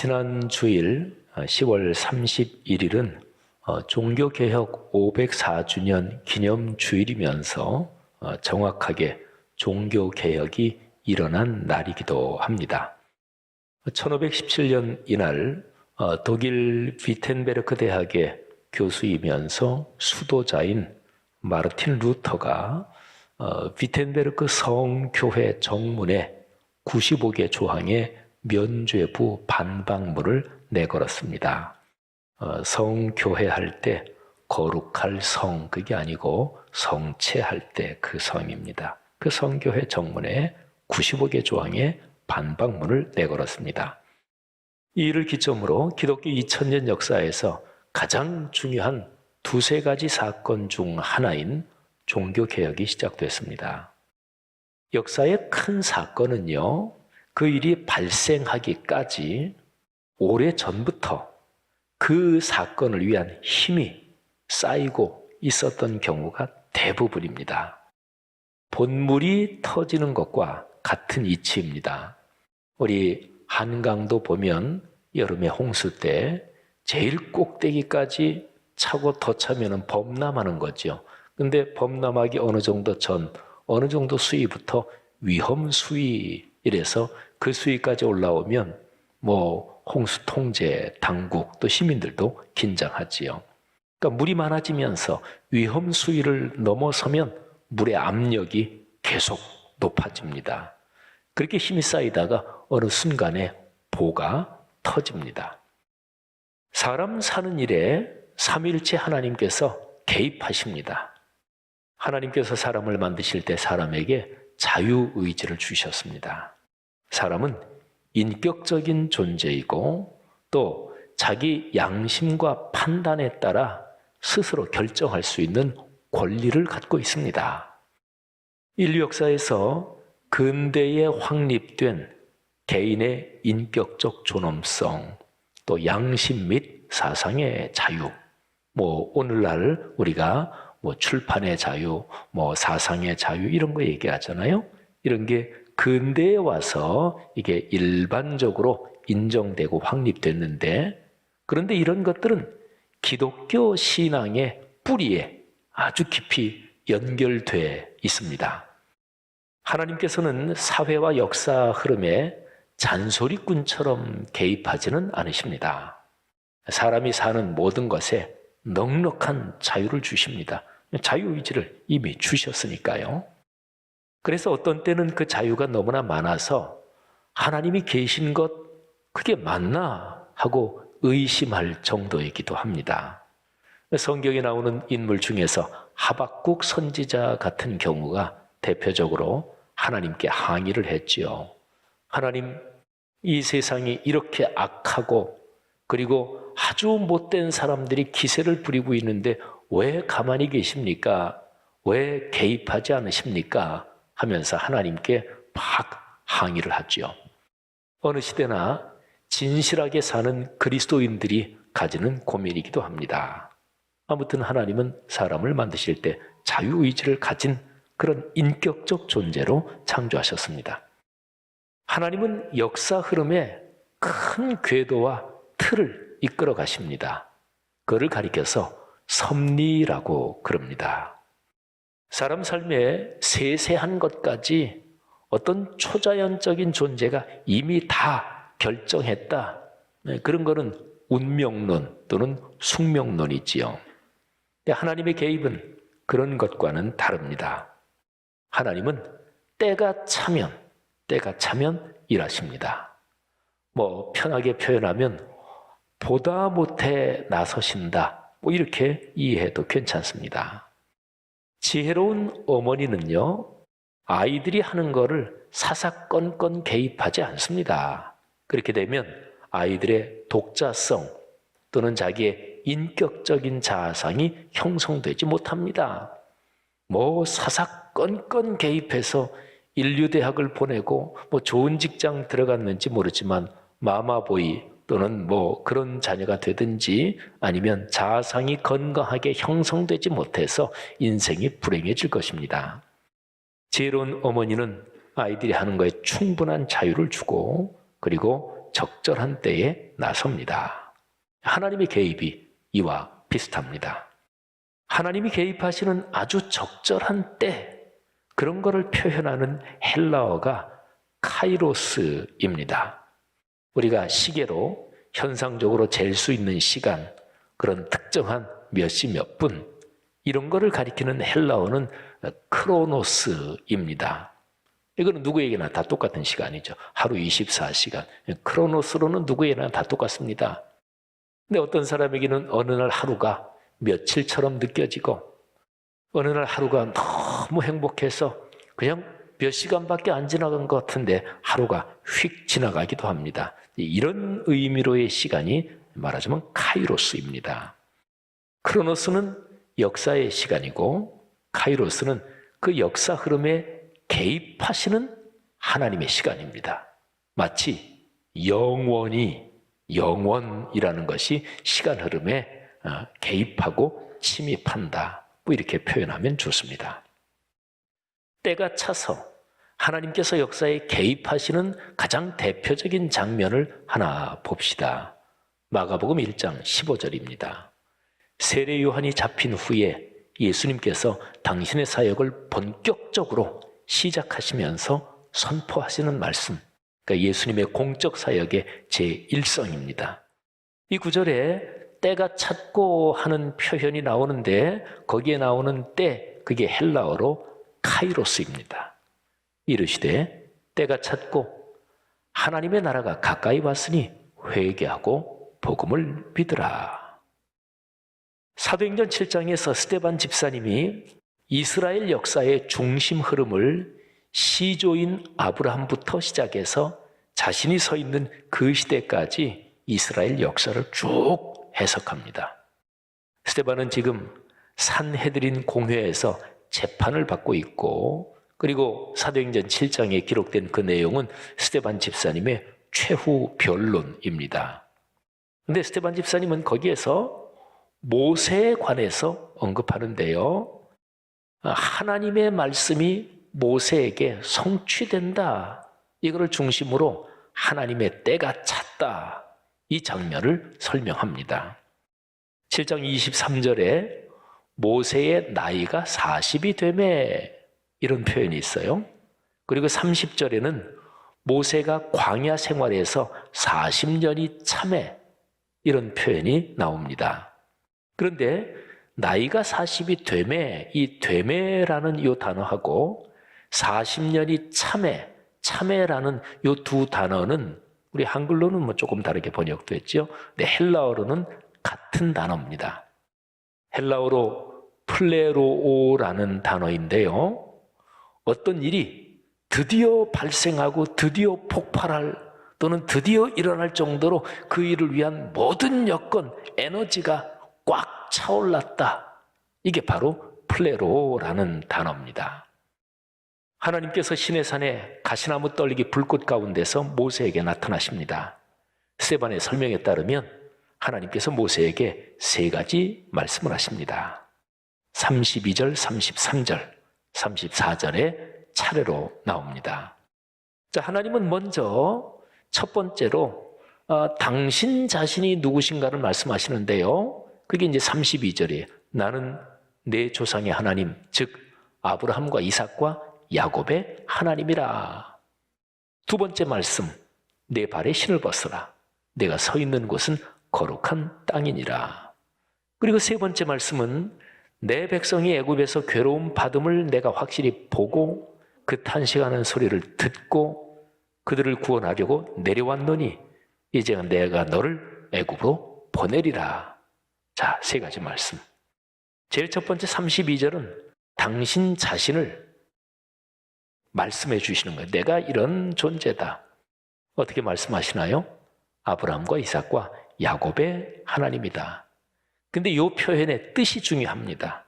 지난 주일 10월 31일은 어, 종교개혁 504주년 기념 주일이면서 어, 정확하게 종교개혁이 일어난 날이기도 합니다. 1517년 이날 어, 독일 비텐베르크 대학의 교수이면서 수도자인 마르틴 루터가 비텐베르크 성교회 정문에 95개 조항의 면죄부 반박문을 내걸었습니다. 어, 성교회 할 때 거룩할 성 그게 아니고 성체할 때 그 성입니다. 그 성교회 정문에 95개 조항의 반박문을 내걸었습니다. 이 일을 기점으로 기독교 2000년 역사에서 가장 중요한 두세 가지 사건 중 하나인 종교개혁이 시작됐습니다. 역사의 큰 사건은요, 그 일이 발생하기까지 오래 전부터 그 사건을 위한 힘이 쌓이고 있었던 경우가 대부분입니다. 본물이 터지는 것과 같은 이치입니다. 우리 한강도 보면 여름에 홍수 때 제일 꼭대기까지 차고 더 차면은 범람하는 거죠. 근데 범람하기 어느 정도 전, 어느 정도 수위부터 위험 수위 이래서 그 수위까지 올라오면 뭐 홍수 통제 당국 또 시민들도 긴장하지요. 그러니까 물이 많아지면서 위험 수위를 넘어서면 물의 압력이 계속 높아집니다. 그렇게 힘이 쌓이다가 어느 순간에 보가 터집니다. 사람 사는 일에 삼일체 하나님께서 개입하십니다. 하나님께서 사람을 만드실 때 사람에게 자유의지를 주셨습니다. 사람은 인격적인 존재이고 또 자기 양심과 판단에 따라 스스로 결정할 수 있는 권리를 갖고 있습니다. 인류 역사에서 근대에 확립된 개인의 인격적 존엄성, 또 양심 및 사상의 자유, 뭐 오늘날 우리가 뭐 출판의 자유, 뭐 사상의 자유 이런 거 얘기하잖아요. 이런 게 근대에 와서 이게 일반적으로 인정되고 확립됐는데 그런데 이런 것들은 기독교 신앙의 뿌리에 아주 깊이 연결돼 있습니다. 하나님께서는 사회와 역사 흐름에 잔소리꾼처럼 개입하지는 않으십니다. 사람이 사는 모든 것에 넉넉한 자유를 주십니다. 자유의지를 이미 주셨으니까요. 그래서 어떤 때는 그 자유가 너무나 많아서 하나님이 계신 것, 그게 맞나? 하고 의심할 정도이기도 합니다. 성경에 나오는 인물 중에서 하박국 선지자 같은 경우가 대표적으로 하나님께 항의를 했지요. 하나님, 이 세상이 이렇게 악하고 그리고 아주 못된 사람들이 기세를 부리고 있는데 왜 가만히 계십니까? 왜 개입하지 않으십니까? 하면서 하나님께 막 항의를 하죠. 어느 시대나 진실하게 사는 그리스도인들이 가지는 고민이기도 합니다. 아무튼 하나님은 사람을 만드실 때 자유의지를 가진 그런 인격적 존재로 창조하셨습니다. 하나님은 역사 흐름에 큰 궤도와 틀을 이끌어 가십니다. 그를 가리켜서 섭리라고 그럽니다. 사람 삶의 세세한 것까지 어떤 초자연적인 존재가 이미 다 결정했다. 네, 그런 거는 운명론 또는 숙명론이지요. 하나님의 개입은 그런 것과는 다릅니다. 하나님은 때가 차면, 때가 차면 일하십니다. 뭐, 편하게 표현하면, 보다 못해 나서신다. 뭐, 이렇게 이해해도 괜찮습니다. 지혜로운 어머니는요, 아이들이 하는 거를 사사건건 개입하지 않습니다. 그렇게 되면 아이들의 독자성 또는 자기의 인격적인 자아상이 형성되지 못합니다. 뭐 사사건건 개입해서 인류대학을 보내고 뭐 좋은 직장 들어갔는지 모르지만 마마보이 또는 뭐 그런 자녀가 되든지 아니면 자아상이 건강하게 형성되지 못해서 인생이 불행해질 것입니다. 지혜로운 어머니는 아이들이 하는 거에 충분한 자유를 주고 그리고 적절한 때에 나섭니다. 하나님의 개입이 이와 비슷합니다. 하나님이 개입하시는 아주 적절한 때, 그런 것을 표현하는 헬라어가 카이로스입니다. 우리가 시계로 현상적으로 잴 수 있는 시간, 그런 특정한 몇 시 몇 분, 이런 거를 가리키는 헬라어는 크로노스입니다. 이거는 누구에게나 다 똑같은 시간이죠. 하루 24시간. 크로노스로는 누구에게나 다 똑같습니다. 근데 어떤 사람에게는 어느 날 하루가 며칠처럼 느껴지고 어느 날 하루가 너무 행복해서 그냥 몇 시간밖에 안 지나간 것 같은데 하루가 휙 지나가기도 합니다. 이런 의미로의 시간이 말하자면 카이로스입니다. 크로노스는 역사의 시간이고 카이로스는 그 역사 흐름에 개입하시는 하나님의 시간입니다. 마치 영원히 영원이라는 것이 시간 흐름에 어, 개입하고 침입한다. 뭐 이렇게 표현하면 좋습니다. 때가 차서 하나님께서 역사에 개입하시는 가장 대표적인 장면을 하나 봅시다. 마가복음 1장 15절입니다. 세례 요한이 잡힌 후에 예수님께서 당신의 사역을 본격적으로 시작하시면서 선포하시는 말씀. 그러니까 예수님의 공적 사역의 제1성입니다. 이 구절에 때가 찼고 하는 표현이 나오는데 거기에 나오는 때 그게 헬라어로 카이로스입니다. 이르시되 때가 찼고 하나님의 나라가 가까이 왔으니 회개하고 복음을 믿으라. 사도행전 7장에서 스테반 집사님이 이스라엘 역사의 중심 흐름을 시조인 아브라함부터 시작해서 자신이 서 있는 그 시대까지 이스라엘 역사를 쭉 해석합니다. 스테반은 지금 산헤드린 공회에서 재판을 받고 있고 그리고 사도행전 7장에 기록된 그 내용은 스테반 집사님의 최후 변론입니다. 근데 스테반 집사님은 거기에서 모세에 관해서 언급하는데요. 하나님의 말씀이 모세에게 성취된다. 이거를 중심으로 하나님의 때가 찼다. 이 장면을 설명합니다. 7장 23절에 모세의 나이가 40이 되매 이런 표현이 있어요. 그리고 30절에는 모세가 광야 생활에서 40년이 참해 이런 표현이 나옵니다. 그런데 나이가 40이 되매 이 되매라는 이 단어하고 40년이 참해 참해라는 이두 단어는 우리 한글로는 뭐 조금 다르게 번역도 했죠. 근데 헬라어로는 같은 단어입니다. 헬라어로 플레로오라는 단어인데요. 어떤 일이 드디어 발생하고 드디어 폭발할 또는 드디어 일어날 정도로 그 일을 위한 모든 여건, 에너지가 꽉 차올랐다. 이게 바로 플레로라는 단어입니다. 하나님께서 신의 산에 가시나무 떨리기 불꽃 가운데서 모세에게 나타나십니다. 세반의 설명에 따르면 하나님께서 모세에게 세 가지 말씀을 하십니다. 32절, 33절, 34절에 차례로 나옵니다. 자, 하나님은 먼저 첫 번째로 어, 당신 자신이 누구신가를 말씀하시는데요. 그게 이제 32절이에요. 나는 내 조상의 하나님, 즉 아브라함과 이삭과 야곱의 하나님이라. 두 번째 말씀, 내 발에 신을 벗어라. 내가 서 있는 곳은 거룩한 땅이니라. 그리고 세 번째 말씀은 내 백성이 애굽에서 괴로움 받음을 내가 확실히 보고 그 탄식하는 소리를 듣고 그들을 구원하려고 내려왔노니 이제 내가 너를 애굽으로 보내리라. 자, 세 가지 말씀. 제일 첫 번째 32절은 당신 자신을 말씀해 주시는 거예요. 내가 이런 존재다. 어떻게 말씀하시나요? 아브라함과 이삭과 야곱의 하나님이다. 근데 이 표현의 뜻이 중요합니다.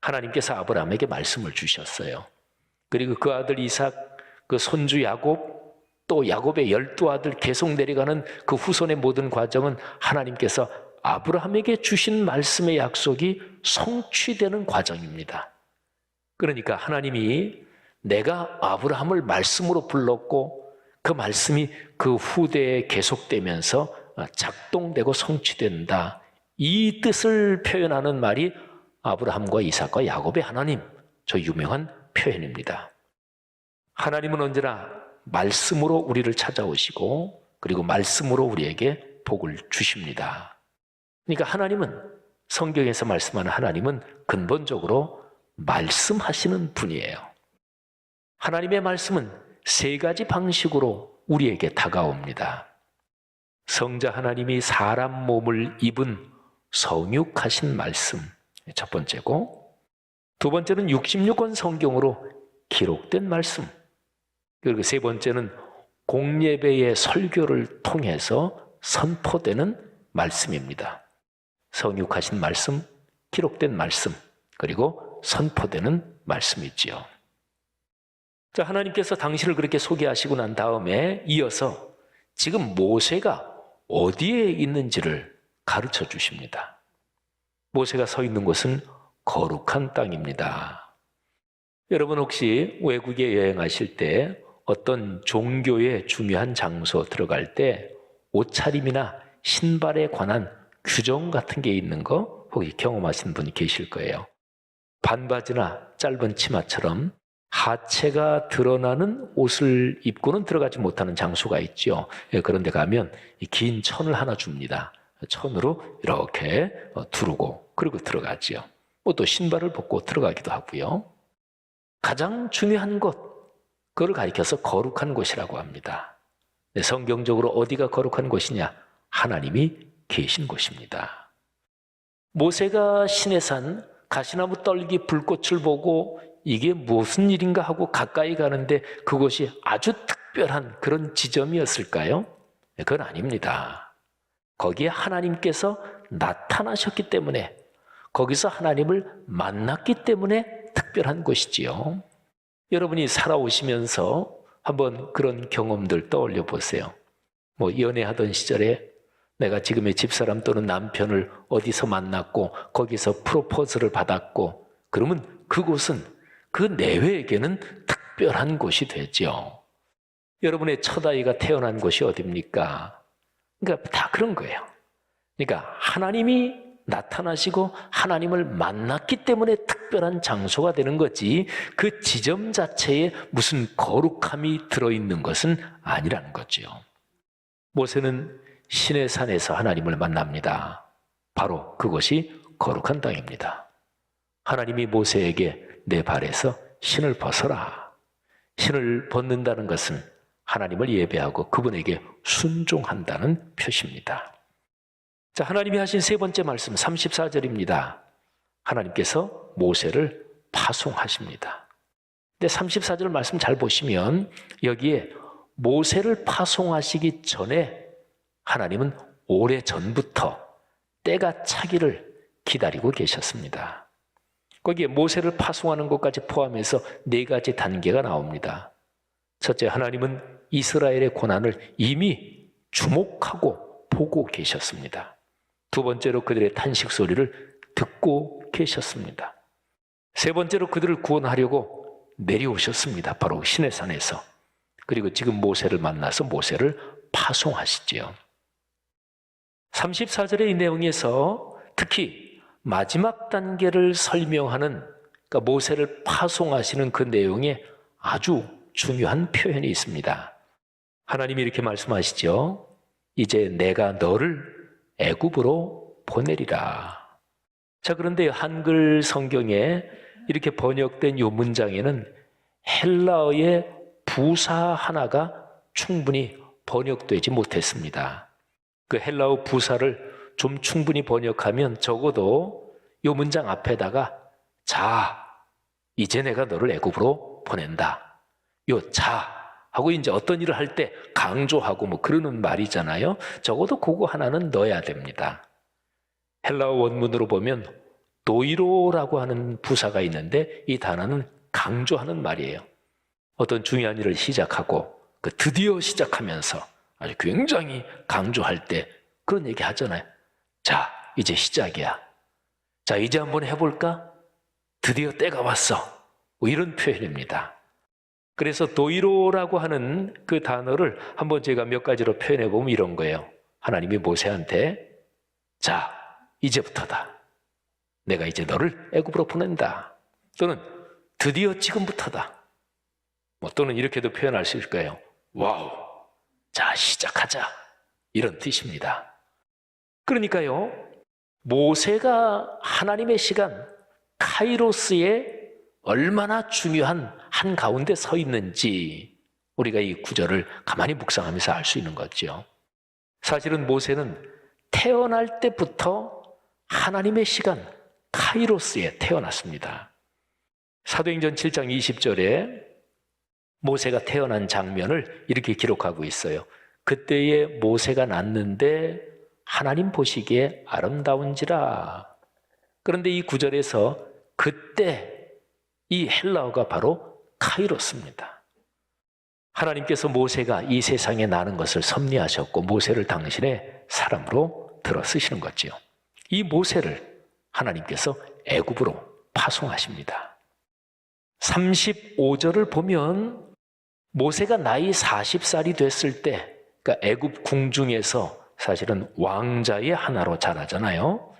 하나님께서 아브라함에게 말씀을 주셨어요. 그리고 그 아들 이삭, 그 손주 야곱, 또 야곱의 열두 아들 계속 내려가는 그 후손의 모든 과정은 하나님께서 아브라함에게 주신 말씀의 약속이 성취되는 과정입니다. 그러니까 하나님이 내가 아브라함을 말씀으로 불렀고 그 말씀이 그 후대에 계속되면서 작동되고 성취된다. 이 뜻을 표현하는 말이 아브라함과 이삭과 야곱의 하나님, 저 유명한 표현입니다. 하나님은 언제나 말씀으로 우리를 찾아오시고 그리고 말씀으로 우리에게 복을 주십니다. 그러니까 하나님은 성경에서 말씀하는 하나님은 근본적으로 말씀하시는 분이에요. 하나님의 말씀은 세 가지 방식으로 우리에게 다가옵니다. 성자 하나님이 사람 몸을 입은 성육하신 말씀. 첫 번째고, 두 번째는 66권 성경으로 기록된 말씀. 그리고 세 번째는 공예배의 설교를 통해서 선포되는 말씀입니다. 성육하신 말씀, 기록된 말씀, 그리고 선포되는 말씀이지요. 자, 하나님께서 당신을 그렇게 소개하시고 난 다음에 이어서 지금 모세가 어디에 있는지를 가르쳐 주십니다. 모세가 서 있는 곳은 거룩한 땅입니다. 여러분 혹시 외국에 여행하실 때 어떤 종교의 중요한 장소 들어갈 때 옷차림이나 신발에 관한 규정 같은 게 있는 거 혹시 경험하신 분이 계실 거예요. 반바지나 짧은 치마처럼 하체가 드러나는 옷을 입고는 들어가지 못하는 장소가 있죠. 예, 그런데 가면 긴 천을 하나 줍니다. 천으로 이렇게 어, 두르고 그리고 들어가지요. 뭐 또 신발을 벗고 들어가기도 하고요. 가장 중요한 것, 그걸 가리켜서 거룩한 곳이라고 합니다. 네, 성경적으로 어디가 거룩한 곳이냐? 하나님이 계신 곳입니다. 모세가 시내산 가시나무 떨기 불꽃을 보고 이게 무슨 일인가 하고 가까이 가는데 그곳이 아주 특별한 그런 지점이었을까요? 네, 그건 아닙니다. 거기에 하나님께서 나타나셨기 때문에 거기서 하나님을 만났기 때문에 특별한 곳이지요. 여러분이 살아오시면서 한번 그런 경험들 떠올려 보세요. 뭐 연애하던 시절에 내가 지금의 집사람 또는 남편을 어디서 만났고 거기서 프로포즈를 받았고 그러면 그곳은 그 내외에게는 특별한 곳이 되죠. 여러분의 첫 아이가 태어난 곳이 어딥니까? 그러니까 다 그런 거예요. 그러니까 하나님이 나타나시고 하나님을 만났기 때문에 특별한 장소가 되는 거지 그 지점 자체에 무슨 거룩함이 들어있는 것은 아니라는 거죠. 모세는 신의 산에서 하나님을 만납니다. 바로 그것이 거룩한 땅입니다. 하나님이 모세에게 내 발에서 신을 벗어라. 신을 벗는다는 것은 하나님을 예배하고 그분에게 순종한다는 표시입니다. 자, 하나님이 하신 세 번째 말씀 34절입니다. 하나님께서 모세를 파송하십니다. 근데 34절 말씀 잘 보시면 여기에 모세를 파송하시기 전에 하나님은 오래 전부터 때가 차기를 기다리고 계셨습니다. 거기에 모세를 파송하는 것까지 포함해서 네 가지 단계가 나옵니다. 첫째, 하나님은 이스라엘의 고난을 이미 주목하고 보고 계셨습니다. 두 번째로 그들의 탄식 소리를 듣고 계셨습니다. 세 번째로 그들을 구원하려고 내려오셨습니다. 바로 신의 산에서. 그리고 지금 모세를 만나서 모세를 파송하시지요. 34절의 이 내용에서 특히 마지막 단계를 설명하는 그러니까 모세를 파송하시는 그 내용에 아주 중요한 표현이 있습니다. 하나님이 이렇게 말씀하시죠. 이제 내가 너를 애굽으로 보내리라. 자, 그런데 한글 성경에 이렇게 번역된 이 문장에는 헬라어의 부사 하나가 충분히 번역되지 못했습니다. 그 헬라어 부사를 좀 충분히 번역하면 적어도 이 문장 앞에다가 자, 이제 내가 너를 애굽으로 보낸다. 요 자, 하고 이제 어떤 일을 할 때 강조하고 뭐 그러는 말이잖아요. 적어도 그거 하나는 넣어야 됩니다. 헬라어 원문으로 보면 도이로라고 하는 부사가 있는데 이 단어는 강조하는 말이에요. 어떤 중요한 일을 시작하고 그 드디어 시작하면서 아주 굉장히 강조할 때 그런 얘기 하잖아요. 자, 이제 시작이야. 자, 이제 한번 해볼까? 드디어 때가 왔어. 뭐 이런 표현입니다. 그래서 도이로라고 하는 그 단어를 한번 제가 몇 가지로 표현해 보면 이런 거예요. 하나님이 모세한테 자, 이제부터다. 내가 이제 너를 애굽으로 보낸다. 또는 드디어 지금부터다. 뭐 또는 이렇게도 표현할 수 있을 거예요. 와우. 자, 시작하자. 이런 뜻입니다. 그러니까요. 모세가 하나님의 시간 카이로스에 얼마나 중요한 한 가운데 서 있는지 우리가 이 구절을 가만히 묵상하면서 알 수 있는 거죠. 사실은 모세는 태어날 때부터 하나님의 시간 카이로스에 태어났습니다. 사도행전 7장 20절에 모세가 태어난 장면을 이렇게 기록하고 있어요. 그때에 모세가 낳는데 하나님 보시기에 아름다운지라. 그런데 이 구절에서 그때 이 헬라어가 바로 카이로스입니다. 하나님께서 모세가 이 세상에 나는 것을 섭리하셨고 모세를 당신의 사람으로 들어 쓰시는 거지요. 이 모세를 하나님께서 애굽으로 파송하십니다. 35절을 보면 모세가 나이 40살이 됐을 때 그러니까 애굽 궁중에서 사실은 왕자의 하나로 자라잖아요.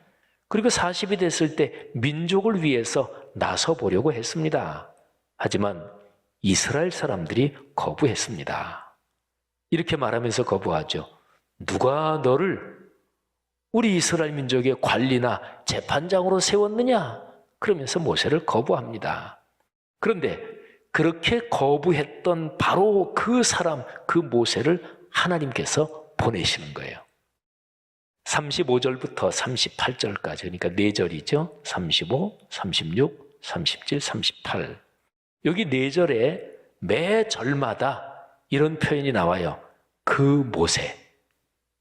그리고 40이 됐을 때 민족을 위해서 나서 보려고 했습니다. 하지만 이스라엘 사람들이 거부했습니다. 이렇게 말하면서 거부하죠. 누가 너를 우리 이스라엘 민족의 관리나 재판장으로 세웠느냐? 그러면서 모세를 거부합니다. 그런데 그렇게 거부했던 바로 그 사람, 그 모세를 하나님께서 보내시는 거예요. 35절부터 38절까지, 그러니까 4절이죠. 35, 36, 37, 38. 여기 4절에 매 절마다 이런 표현이 나와요. 그 모세,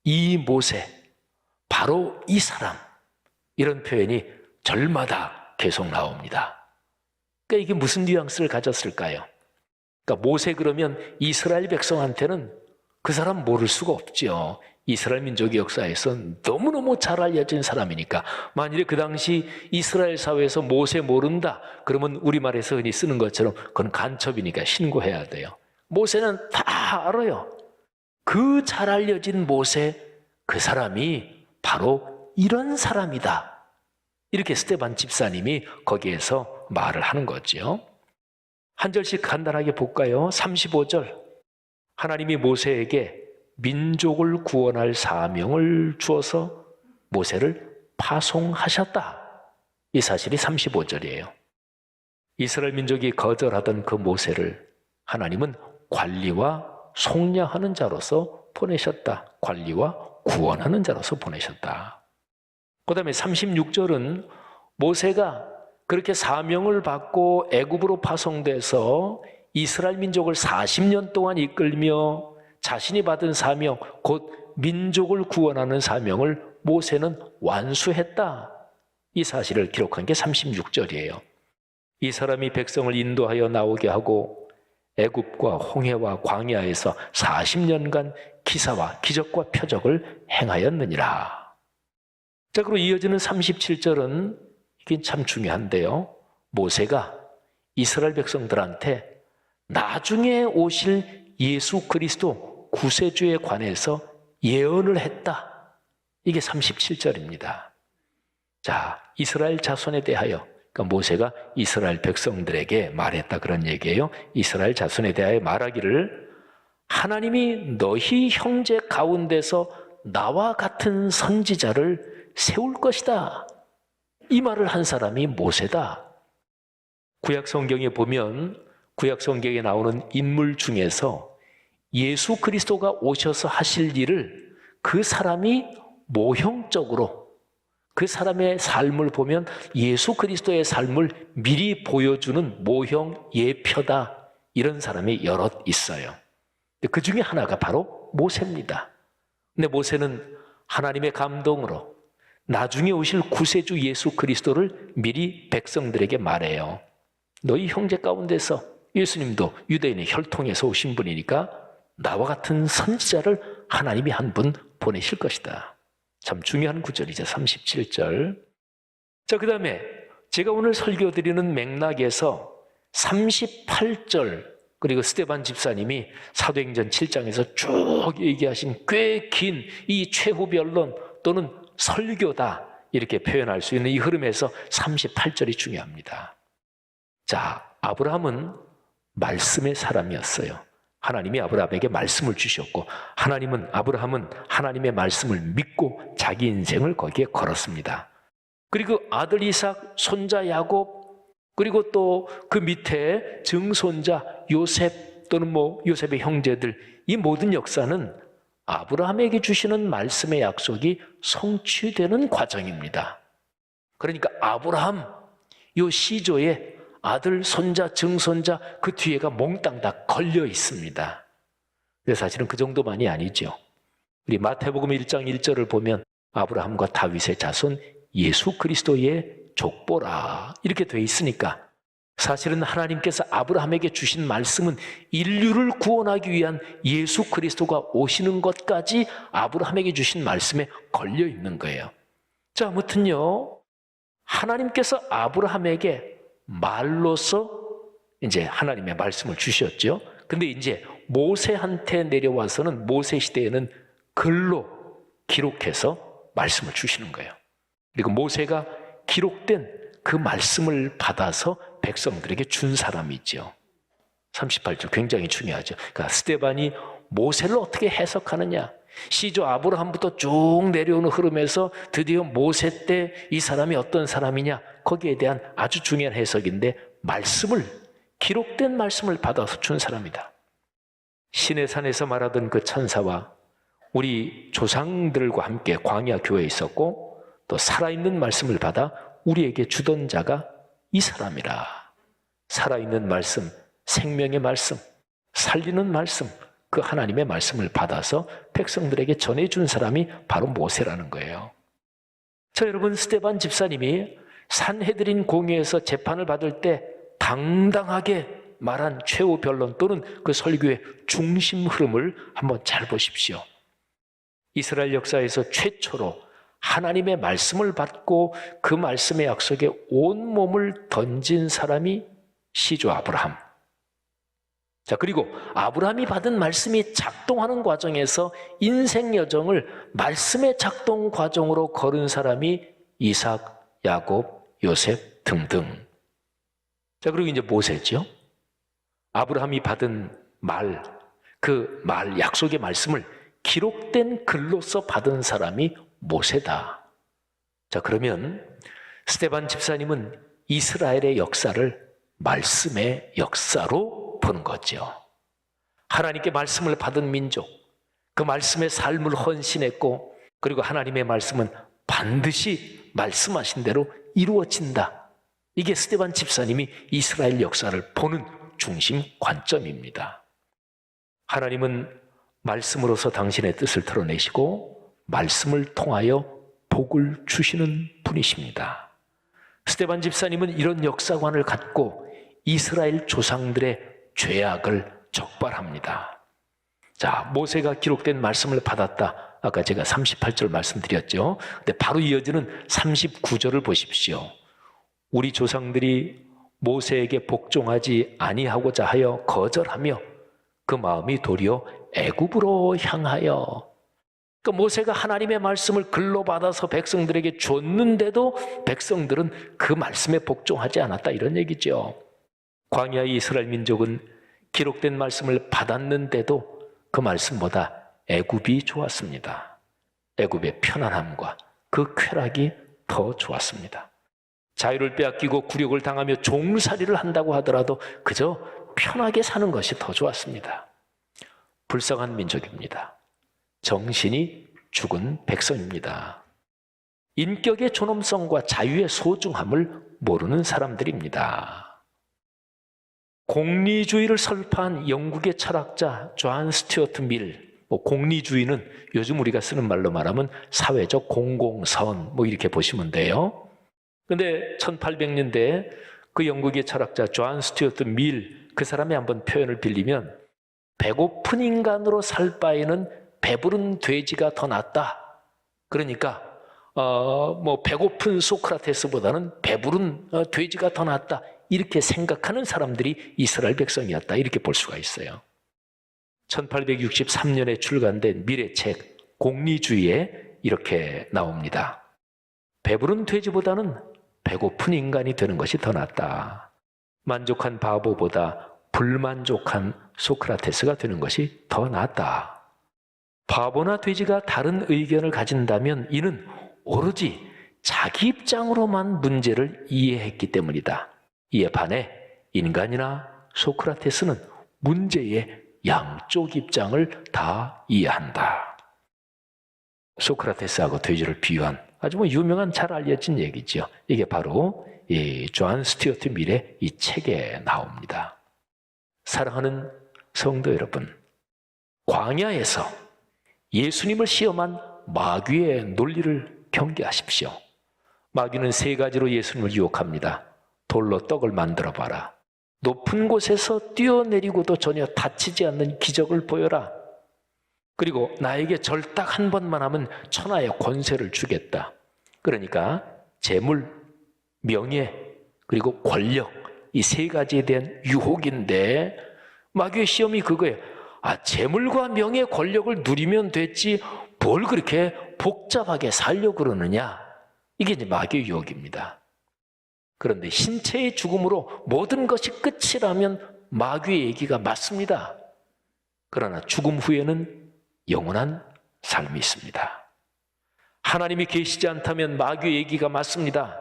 이 모세, 바로 이 사람. 이런 표현이 절마다 계속 나옵니다. 그러니까 이게 무슨 뉘앙스를 가졌을까요? 그러니까 모세 그러면 이스라엘 백성한테는 그 사람 모를 수가 없죠. 이스라엘 민족의 역사에서 너무너무 잘 알려진 사람이니까 만일에 그 당시 이스라엘 사회에서 모세 모른다 그러면 우리말에서 흔히 쓰는 것처럼 그건 간첩이니까 신고해야 돼요. 모세는 다 알아요. 그 잘 알려진 모세 그 사람이 바로 이런 사람이다. 이렇게 스테반 집사님이 거기에서 말을 하는 거죠. 한 절씩 간단하게 볼까요? 35절. 하나님이 모세에게 민족을 구원할 사명을 주어서 모세를 파송하셨다. 이 사실이 35절이에요. 이스라엘 민족이 거절하던 그 모세를 하나님은 관리와 속량하는 자로서 보내셨다. 관리와 구원하는 자로서 보내셨다. 그 다음에 36절은 모세가 그렇게 사명을 받고 애굽으로 파송돼서 이스라엘 민족을 40년 동안 이끌며 자신이 받은 사명, 곧 민족을 구원하는 사명을 모세는 완수했다. 이 사실을 기록한 게 36절이에요. 이 사람이 백성을 인도하여 나오게 하고 애굽과 홍해와 광야에서 40년간 기사와 기적과 표적을 행하였느니라. 자, 그리고 이어지는 37절은 이게 참 중요한데요. 모세가 이스라엘 백성들한테 나중에 오실 예수 그리스도 구세주에 관해서 예언을 했다. 이게 37절입니다. 자, 이스라엘 자손에 대하여 그러니까 모세가 이스라엘 백성들에게 말했다 그런 얘기예요. 이스라엘 자손에 대하여 말하기를 하나님이 너희 형제 가운데서 나와 같은 선지자를 세울 것이다. 이 말을 한 사람이 모세다. 구약 성경에 보면 구약 성경에 나오는 인물 중에서 예수 그리스도가 오셔서 하실 일을 그 사람이 모형적으로 그 사람의 삶을 보면 예수 그리스도의 삶을 미리 보여주는 모형 예표다. 이런 사람이 여럿 있어요. 그 중에 하나가 바로 모세입니다. 근데 모세는 하나님의 감동으로 나중에 오실 구세주 예수 그리스도를 미리 백성들에게 말해요. 너희 형제 가운데서 예수님도 유대인의 혈통에서 오신 분이니까 나와 같은 선지자를 하나님이 한 분 보내실 것이다. 참 중요한 구절이죠. 37절. 자, 그 다음에 제가 오늘 설교드리는 맥락에서 38절 그리고 스테반 집사님이 사도행전 7장에서 쭉 얘기하신 꽤 긴 이 최후 변론 또는 설교다 이렇게 표현할 수 있는 이 흐름에서 38절이 중요합니다. 자, 아브라함은 말씀의 사람이었어요. 하나님이 아브라함에게 말씀을 주셨고 하나님은 아브라함은 하나님의 말씀을 믿고 자기 인생을 거기에 걸었습니다. 그리고 아들 이삭, 손자 야곱, 그리고 또 그 밑에 증손자 요셉 또는 뭐 요셉의 형제들 이 모든 역사는 아브라함에게 주시는 말씀의 약속이 성취되는 과정입니다. 그러니까 아브라함 요 시조에 아들, 손자, 증손자 그 뒤에가 몽땅 다 걸려 있습니다. 근데 사실은 그 정도만이 아니죠. 우리 마태복음 1장 1절을 보면 아브라함과 다윗의 자손 예수 그리스도의 족보라 이렇게 돼 있으니까 사실은 하나님께서 아브라함에게 주신 말씀은 인류를 구원하기 위한 예수 그리스도가 오시는 것까지 아브라함에게 주신 말씀에 걸려 있는 거예요. 자, 아무튼요. 하나님께서 아브라함에게 말로서 이제 하나님의 말씀을 주셨죠. 근데 이제 모세한테 내려와서는 모세 시대에는 글로 기록해서 말씀을 주시는 거예요. 그리고 모세가 기록된 그 말씀을 받아서 백성들에게 준 사람이죠. 38절 굉장히 중요하죠. 그러니까 스테반이 모세를 어떻게 해석하느냐? 시조 아브라함부터 쭉 내려오는 흐름에서 드디어 모세 때 이 사람이 어떤 사람이냐? 거기에 대한 아주 중요한 해석인데 말씀을 기록된 말씀을 받아서 준 사람이다. 신의 산에서 말하던 그 천사와 우리 조상들과 함께 광야 교회에 있었고 또 살아있는 말씀을 받아 우리에게 주던 자가 이 사람이라. 살아있는 말씀, 생명의 말씀, 살리는 말씀, 그 하나님의 말씀을 받아서 백성들에게 전해준 사람이 바로 모세라는 거예요. 자, 여러분, 스테반 집사님이 산헤드린 공회에서 재판을 받을 때 당당하게 말한 최후 변론 또는 그 설교의 중심 흐름을 한번 잘 보십시오. 이스라엘 역사에서 최초로 하나님의 말씀을 받고 그 말씀의 약속에 온 몸을 던진 사람이 시조 아브라함. 자, 그리고 아브라함이 받은 말씀이 작동하는 과정에서 인생 여정을 말씀의 작동 과정으로 걸은 사람이 이삭, 야곱, 요셉 등등. 자, 그리고 이제 모세죠. 아브라함이 받은 말, 그 말, 약속의 말씀을 기록된 글로서 받은 사람이 모세다. 자, 그러면 스테반 집사님은 이스라엘의 역사를 말씀의 역사로 보는 거죠. 하나님께 말씀을 받은 민족, 그 말씀의 삶을 헌신했고, 그리고 하나님의 말씀은 반드시 말씀하신 대로 이루어진다. 이게 스테반 집사님이 이스라엘 역사를 보는 중심 관점입니다. 하나님은 말씀으로서 당신의 뜻을 드러내시고 말씀을 통하여 복을 주시는 분이십니다. 스테반 집사님은 이런 역사관을 갖고 이스라엘 조상들의 죄악을 적발합니다. 자, 모세가 기록된 말씀을 받았다. 아까 제가 38절 말씀드렸죠. 근데 바로 이어지는 39절을 보십시오. 우리 조상들이 모세에게 복종하지 아니하고자 하여 거절하며 그 마음이 도리어 애굽으로 향하여 그러니까 모세가 하나님의 말씀을 글로 받아서 백성들에게 줬는데도 백성들은 그 말씀에 복종하지 않았다 이런 얘기죠. 광야의 이스라엘 민족은 기록된 말씀을 받았는데도 그 말씀보다 애굽이 좋았습니다. 애굽의 편안함과 그 쾌락이 더 좋았습니다. 자유를 빼앗기고 굴욕을 당하며 종살이를 한다고 하더라도 그저 편하게 사는 것이 더 좋았습니다. 불쌍한 민족입니다. 정신이 죽은 백성입니다. 인격의 존엄성과 자유의 소중함을 모르는 사람들입니다. 공리주의를 설파한 영국의 철학자 존 스튜어트 밀, 뭐 공리주의는 요즘 우리가 쓰는 말로 말하면 사회적 공공선, 뭐 이렇게 보시면 돼요. 근데 1800년대에 그 영국의 철학자 존 스튜어트 밀, 그 사람이 한번 표현을 빌리면 배고픈 인간으로 살 바에는 배부른 돼지가 더 낫다. 그러니까 어, 뭐 배고픈 소크라테스보다는 배부른 어, 돼지가 더 낫다. 이렇게 생각하는 사람들이 이스라엘 백성이었다. 이렇게 볼 수가 있어요. 1863년에 출간된 미래책 공리주의에 이렇게 나옵니다. 배부른 돼지보다는 배고픈 인간이 되는 것이 더 낫다. 만족한 바보보다 불만족한 소크라테스가 되는 것이 더 낫다. 바보나 돼지가 다른 의견을 가진다면 이는 오로지 자기 입장으로만 문제를 이해했기 때문이다. 이에 반해 인간이나 소크라테스는 문제의 양쪽 입장을 다 이해한다. 소크라테스하고 돼지를 비유한 아주 뭐 유명한 잘 알려진 얘기죠. 이게 바로 이 조한 스튜어트 밀의 이 책에 나옵니다. 사랑하는 성도 여러분, 광야에서 예수님을 시험한 마귀의 논리를 경계하십시오. 마귀는 세 가지로 예수님을 유혹합니다. 돌로 떡을 만들어 봐라. 높은 곳에서 뛰어내리고도 전혀 다치지 않는 기적을 보여라. 그리고 나에게 절딱 한 번만 하면 천하의 권세를 주겠다. 그러니까 재물, 명예, 그리고 권력 이 세 가지에 대한 유혹인데 마귀의 시험이 그거예요. 아, 재물과 명예, 권력을 누리면 됐지 뭘 그렇게 복잡하게 살려 그러느냐? 이게 이제 마귀의 유혹입니다. 그런데 신체의 죽음으로 모든 것이 끝이라면 마귀의 얘기가 맞습니다. 그러나 죽음 후에는 영원한 삶이 있습니다. 하나님이 계시지 않다면 마귀의 얘기가 맞습니다.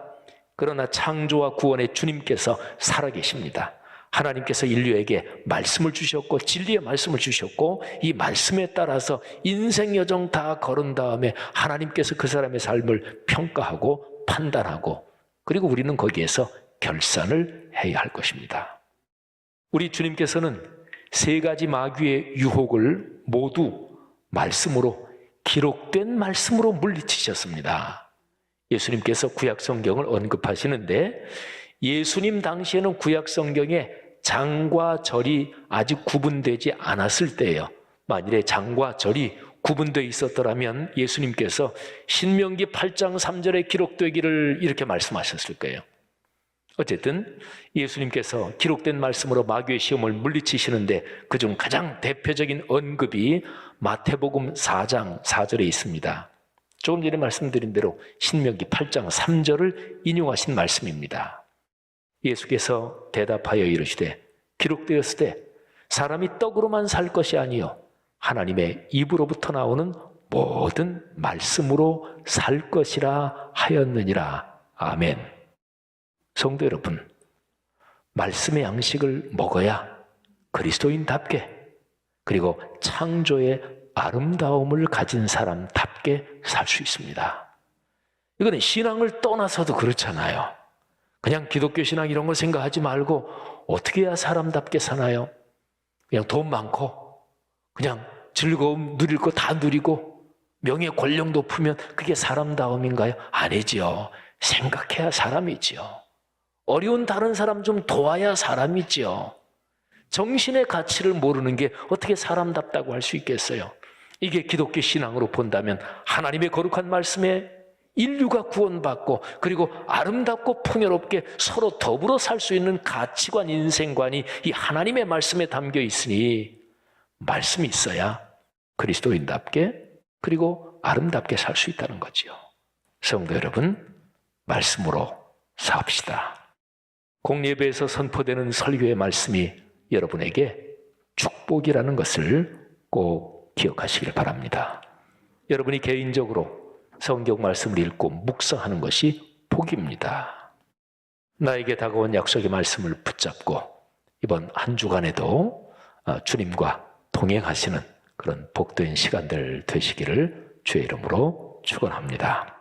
그러나 창조와 구원의 주님께서 살아계십니다. 하나님께서 인류에게 말씀을 주셨고 진리의 말씀을 주셨고 이 말씀에 따라서 인생 여정 다 걸은 다음에 하나님께서 그 사람의 삶을 평가하고 판단하고 그리고 우리는 거기에서 결산을 해야 할 것입니다. 우리 주님께서는 세 가지 마귀의 유혹을 모두 말씀으로 기록된 말씀으로 물리치셨습니다. 예수님께서 구약 성경을 언급하시는데 예수님 당시에는 구약 성경에 장과 절이 아직 구분되지 않았을 때예요. 만일에 장과 절이 구분되어 있었더라면 예수님께서 신명기 8장 3절에 기록되기를 이렇게 말씀하셨을 거예요. 어쨌든 예수님께서 기록된 말씀으로 마귀의 시험을 물리치시는데 그중 가장 대표적인 언급이 마태복음 4장 4절에 있습니다. 조금 전에 말씀드린 대로 신명기 8장 3절을 인용하신 말씀입니다. 예수께서 대답하여 이르시되 기록되었을 때 사람이 떡으로만 살 것이 아니요 하나님의 입으로부터 나오는 모든 말씀으로 살 것이라 하였느니라. 아멘. 성도 여러분, 말씀의 양식을 먹어야 그리스도인답게 그리고 창조의 아름다움을 가진 사람답게 살 수 있습니다. 이거는 신앙을 떠나서도 그렇잖아요. 그냥 기독교 신앙 이런 걸 생각하지 말고 어떻게 해야 사람답게 사나요? 그냥 돈 많고 그냥 즐거움 누릴 거 다 누리고 명예 권력 높으면 그게 사람다움인가요? 아니지요. 생각해야 사람이지요. 어려운 다른 사람 좀 도와야 사람이지요. 정신의 가치를 모르는 게 어떻게 사람답다고 할 수 있겠어요? 이게 기독교 신앙으로 본다면 하나님의 거룩한 말씀에 인류가 구원받고 그리고 아름답고 풍요롭게 서로 더불어 살 수 있는 가치관, 인생관이 이 하나님의 말씀에 담겨 있으니 말씀이 있어야 그리스도인답게 그리고 아름답게 살 수 있다는 거지요. 성도 여러분, 말씀으로 삽시다. 공예배에서 선포되는 설교의 말씀이 여러분에게 축복이라는 것을 꼭 기억하시길 바랍니다. 여러분이 개인적으로 성경 말씀을 읽고 묵상하는 것이 복입니다. 나에게 다가온 약속의 말씀을 붙잡고 이번 한 주간에도 어, 주님과 동행하시는 그런 복된 시간들 되시기를 주의 이름으로 축원합니다.